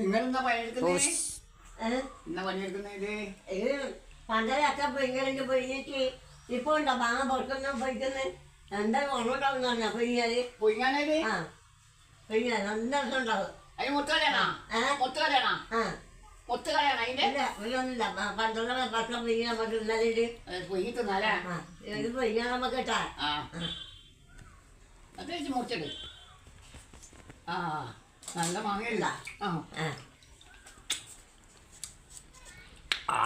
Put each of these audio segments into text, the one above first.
നിങ്ങൾ എന്താ പണിയെടുക്കുന്നത്? എന്താ പണിയെടുക്കുന്നത് ഇത്? പണ്ടൊക്കെ പൊയ്ക്കലിന്റെ പൊയ്യിട്ട് ഇപ്പൊ ഉണ്ടോ? മാങ്ങ പൊറുക്കുന്ന പൊയ്ക്കുന്നത് എന്താ ഉണണ്ടാവും പറഞ്ഞ? പൊയ്യാൽ പൊയ്യാനായത് ആ പൊയ്യാ നല്ല രസം ഉണ്ടാവും അതിന് മൊത്ത കലയാണോ ഏ? മൊത്ത കലയാണോ ആ. മൊത്ത കലയാണോ അതിന്റെ? ഇല്ല ഒന്നുമില്ല. പണ്ടുള്ള ഭക്ഷണം പൊയ്യ നമുക്ക് ഇന്നലെ പൊയ്യി തിന്നാലേ? ഇത് പൊയ്യാൻ നമുക്ക് കിട്ടാ. അത് വെച്ച് മുറിച്ചത് ആ. നല്ല മാങ്ങയല്ല ആ. ആ.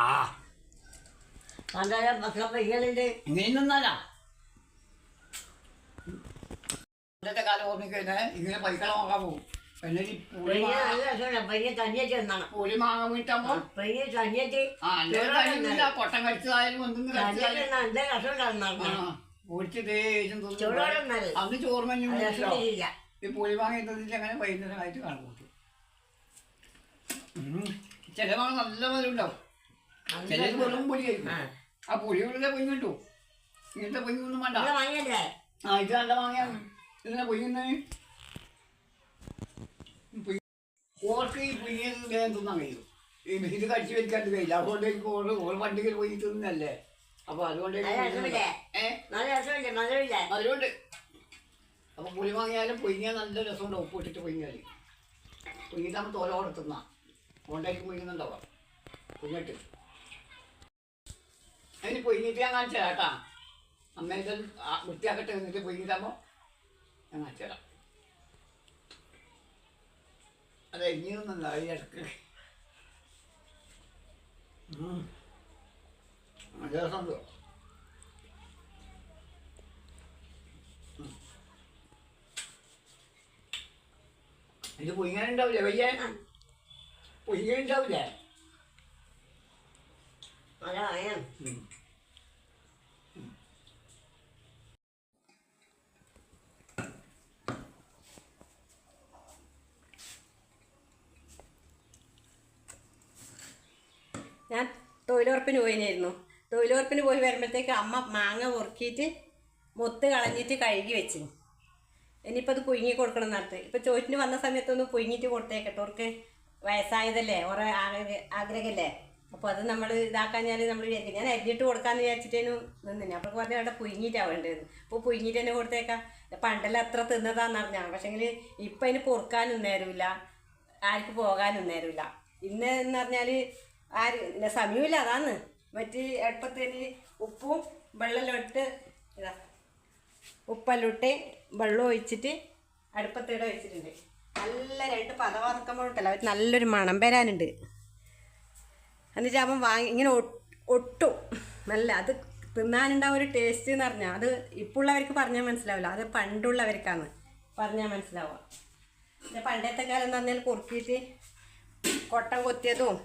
പണ്ടുള്ള ഭക്ഷണം പൊയ്യലുണ്ട് ഇങ്ങനെ ഇന്നത്തെ കാലം ഓർമ്മിക്കഴിഞ്ഞാൽ ഇങ്ങനെ പൈക്കള നോക്കാൻ പോകും പിന്നെ ഈ പുളി പൊയ്യ മാങ്ങ നല്ല രസമുണ്ട് പൊയ്യ തനിയേറ്റ് എന്നാണ് പുളി മാങ്ങ വീട്ടാകുമ്പോൾ പൊയ്യ തനിയേറ്റ് ആ അല്ലേ കഴിയുന്നില്ല കൊട്ടം കടിച്ചതായാലും ഒന്നും കടിച്ചതായാലും നല്ല രസം ഉണ്ടാകുന്ന പൊടിച്ചതേ ചൂടോടെ നല്ലത്. അന്ന് ചോറ് രസം ഇല്ല. ഈ പുളി മാങ്ങ എന്തെന്ന് അങ്ങനെ വൈകുന്നേരമായിട്ട് കാണും കൂട്ടി ചില മാങ്ങ നല്ല മധുരം ഉണ്ടാവും ചിലത് വെറും പൊടിയായിരിക്കും ആ. ആ ഉള്ള പൊങ്ങി കിട്ടും ഇങ്ങനത്തെ പൊങ്ങൊന്നും വേണ്ട. ആ ഇത് നല്ല മാങ്ങയാണ്. ഇതിനെ പൊയ്യുന്നത് ഓർക്ക് ഈ പുയ്യത് വേഗം തിന്നാൻ കഴിയും. ഈ ഇത് കടിച്ചു വെക്കാണ്ട് കഴിയില്ല. അതുകൊണ്ട് എനിക്ക് ഓർ ഓർ വണ്ടിയിൽ പോയി തിന്നല്ലേ? അപ്പൊ അതുകൊണ്ട് എനിക്ക് നല്ല രസമില്ലേ? ഏ? നല്ല രസമില്ലേ? അപ്പൊ പുളി വാങ്ങിയാലും പുയിങ്ങിയ നല്ല രസമുണ്ട്. ഉപ്പ് ഇട്ടിട്ട് പൊയ്യാൽ പൊയ്യിട്ടാകുമ്പോൾ തോലോടെ തിന്നാം അതുകൊണ്ടായിരിക്കും പൊയ്യുന്നുണ്ടാവുക പൊയ്ഞ്ഞിട്ട് അതിന് പൊയ്ഞ്ഞിട്ട് ഞാൻ കാണിച്ചു കേട്ടാ. അമ്മേന്റെ വൃത്തിയാക്കട്ടെ എന്നിട്ട് പൊയ്ഞ്ഞിട്ടാകുമ്പോൾ ഞാൻ കാണിച്ചു തരാം. അത് ഇനി നിന്നല്ല ഈ ഇടയ്ക്ക്. രസമുണ്ട്. ഇത് പൊയ്യാനുണ്ടാവില്ലേ വയ്യ? പൊയ്യാനുണ്ടാവില്ലേ ഞാൻ തൊഴിലുറപ്പിന് പോയിനായിരുന്നു. തൊഴിലുറപ്പിന് പോയി വരുമ്പോഴത്തേക്ക് അമ്മ മാങ്ങ പൊറുക്കിയിട്ട് മുത്ത് കളഞ്ഞിട്ട് കഴുകി വെച്ചു ഇനിയിപ്പോൾ അത് പുഴുങ്ങി കൊടുക്കണം എന്നിട്ട് ഇപ്പം ചോറ്റിന് വന്ന സമയത്തൊന്ന് പുഴുങ്ങിയിട്ട് കൊടുത്തേക്കട്ടെ. അവർക്ക് വയസ്സായതല്ലേ? ആഗ്രഹ ആഗ്രഹമല്ലേ അപ്പോൾ അത് നമ്മൾ ഇതാക്കാൻ ഞാൻ നമ്മൾ വിചാരിക്കും ഞാൻ അരിഞ്ഞിട്ട് കൊടുക്കാമെന്ന് വിചാരിച്ചിട്ടേനു നിന്നിന്. അപ്പോൾ പറഞ്ഞു അവിടെ പുഴുങ്ങിയിട്ടാണ് വേണ്ടത്. അപ്പോൾ പുഴുങ്ങിയിട്ട് തന്നെ കൊടുത്തേക്കാം. പണ്ടെല്ലാം അത്ര തിന്നതാന്ന് അറിഞ്ഞാൽ പക്ഷേങ്കിൽ ഇപ്പം അതിന് പൊറുക്കാനും നേരമില്ല. ആർക്ക് പോകാനും നേരമില്ല. ഇന്ന് എന്ന് പറഞ്ഞാൽ ആര് സമയമില്ല. അതാന്ന് മറ്റ് അടുപ്പത്തിന് ഉപ്പും വെള്ളമെല്ലാം ഇട്ട് ഇതാ. ഉപ്പെല്ലാം ഇട്ട് വെള്ളം ഒഴിച്ചിട്ട് അടുപ്പത്തേടെ വെച്ചിട്ടുണ്ട്. നല്ല രണ്ട് പതവ നിൽക്കുമ്പോഴല്ലോ അവർ നല്ലൊരു മണം വരാനുണ്ട്. എന്നിട്ട് അവൻ വാങ്ങി ഇങ്ങനെ ഒട്ടും. നല്ല അത് തിന്നാനുണ്ടാവും ഒരു ടേസ്റ്റ് എന്ന് പറഞ്ഞാൽ അത് ഇപ്പോഴുള്ളവർക്ക് പറഞ്ഞാൽ മനസ്സിലാവില്ല. അത് പണ്ടുള്ളവർക്കാണ് പറഞ്ഞാൽ മനസ്സിലാവുക. പണ്ടത്തെ കാലം എന്ന് പറഞ്ഞാൽ കുറുക്കിയിട്ട് കൊട്ടം കൊത്തിയതും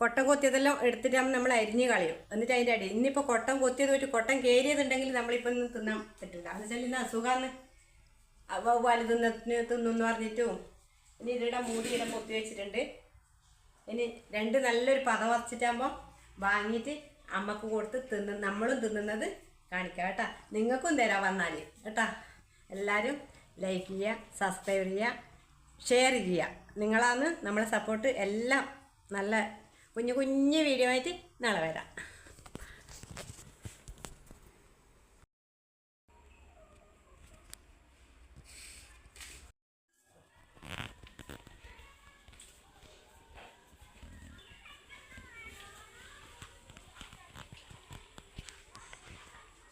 കൊട്ടം കൊത്തിയതെല്ലാം എടുത്തിട്ട് നമ്മൾ അരിഞ്ഞ് കളയും. എന്നിട്ട് അതിന്റെ അടി ഇന്നിപ്പോൾ കൊട്ടം കൊത്തിയത് വെച്ച് കൊട്ടം കയറിയതുണ്ടെങ്കിൽ നമ്മളിപ്പോൾ ഒന്നും തിന്നാൻ പറ്റില്ല. എന്ന് വെച്ചാൽ ഇന്ന് അസുഖമാണ് വവ്വാൽ തിന്നത്തിന് തിന്നു പറഞ്ഞിട്ടും ഇനി ഇതിടെ മൂടിയിടെ പൊത്തി വെച്ചിട്ടുണ്ട്. ഇനി രണ്ട് നല്ലൊരു പത വച്ചിട്ടാകുമ്പോൾ വാങ്ങിയിട്ട് അമ്മയ്ക്ക് കൊടുത്ത് തിന്ന് നമ്മളും തിന്നുന്നത് കാണിക്കാം കേട്ടാ. നിങ്ങൾക്കും തരാം വന്നാൽ. കേട്ടാ. എല്ലാവരും ലൈക്ക് ചെയ്യുക സബ്സ്ക്രൈബ് ചെയ്യുക ഷെയർ ചെയ്യുക നിങ്ങളാണ് നമ്മളെ സപ്പോർട്ട് എല്ലാം നല്ല കുഞ്ഞു കുഞ്ഞു വീഡിയോ ആയിട്ട് നാളെ വരാം.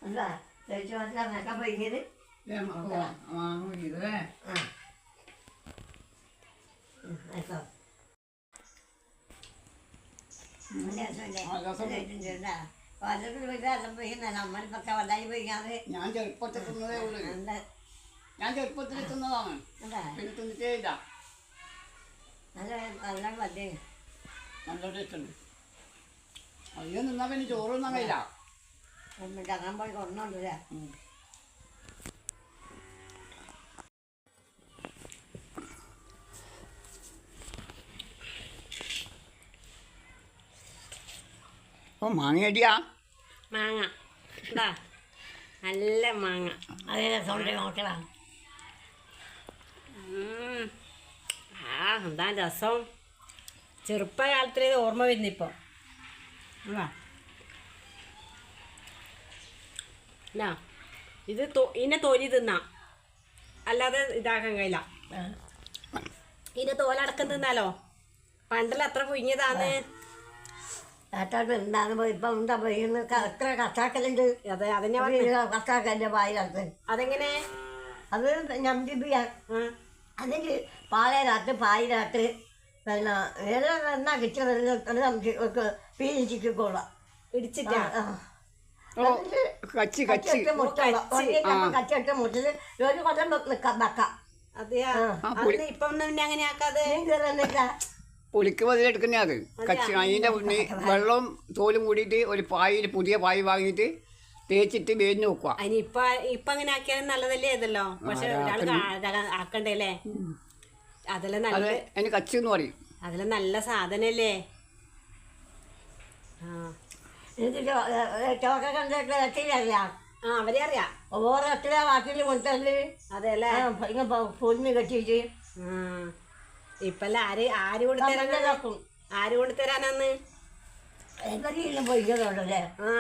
എന്താ? ചേച്ചി മനസ്സിലാക്കാൻ പൊയ്യത് ഇതേ ആ ആയിക്കോ. പാചകത്തിൽ പോയിക്കാതെ ഞാൻ ചെറുപ്പത്തിൽ തിന്നതേ ഉള്ളൂ. ഞാൻ ചെറുപ്പത്തിൽ തിന്നതാണ്. പിന്നെ തിന്നിട്ടേ ഇല്ല. നല്ല നല്ല മതി. നല്ല അധികം നിന്നാൽ പിന്നെ ചോറ് തിന്നാൻ കഴിയില്ല. പോയി കൊണ്ടുണ്ടല്ലേ ഓ മാങ്ങയടിയാ? മാങ്ങ. എന്താ നല്ല മാങ്ങ. അതേ സൗണ്ട് നോക്കണം ആ എന്താ രസം. ചെറുപ്പകാലത്തിലേത് ഓർമ്മ വരുന്നിപ്പോൾ എന്നാ ഇത്. ഇന്നെ ഇതിനെ തൊലി തിന്നാം. അല്ലാതെ ഇതാക്കാൻ കഴിയില്ല. ഇതിന്റെ തോലടക്കം തിന്നാലോ? പണ്ടല്ല അത്ര പുഴുങ്ങിയതാന്ന്? ഏട്ടാട്ട് എന്താണ് ഇപ്പൊ എന്താ പറയുന്നത് എത്ര കത്താക്കലുണ്ട് അതെ അതിനെ പറഞ്ഞു കത്താക്കലിന്റെ വായിലത്ത് അതെങ്ങനെ? അത് ഞമ്പിയ ആ, പാലയിലാട്ട് പായിനകത്ത് പിന്നെ ഏതാ എന്നാ കിട്ടിയത് നമുക്ക് പീലിച്ചിക്കോളാം ഇടിച്ചിട്ടാ? ഓ. കച്ചി കച്ചി കച്ചിട്ട് മുട്ടിൽ ഒരു കൊല്ലം വെക്കാം വെക്കാം. അതെയാ? ഇപ്പൊ ഒന്നും പിന്നെ അങ്ങനെ ആക്കാതെ? നീ കയറുന്നില്ല പുളിക്ക് പതിലെടുക്കുന്ന അത്. കച്ചി അതിന്റെ ഉണ്ണി വെള്ളവും തോലും കൂടിയിട്ട് ഒരു പായിൽ പുതിയ പായ് വാങ്ങിയിട്ട് തേച്ചിട്ട് വേഞ്ഞ് ഇപ്പൊ ഇപ്പൊ അങ്ങനെ ആക്കിയാലും നല്ലതല്ലേ ഇതല്ലോ? പക്ഷെ അതെല്ലാം നല്ല അതിന് കച്ചി എന്ന് പറയും. അതെല്ലാം നല്ല സാധനല്ലേ? ആ. ചോക്ക കണ്ടിട്ട് ആ അവരെ അറിയാം. ഓരോ എത്ര വാക്കിൽ കൊണ്ടല്ലേ അതെ അല്ലേ പൊന്ന് കെട്ടിയിട്ട്. ഇപ്പല്ല ആര് ആര് കമ്മലിലാക്കും. ആര് കൊടുത്തരാനാന്ന് പോയിക്കോട്ടല്ലേ ആ.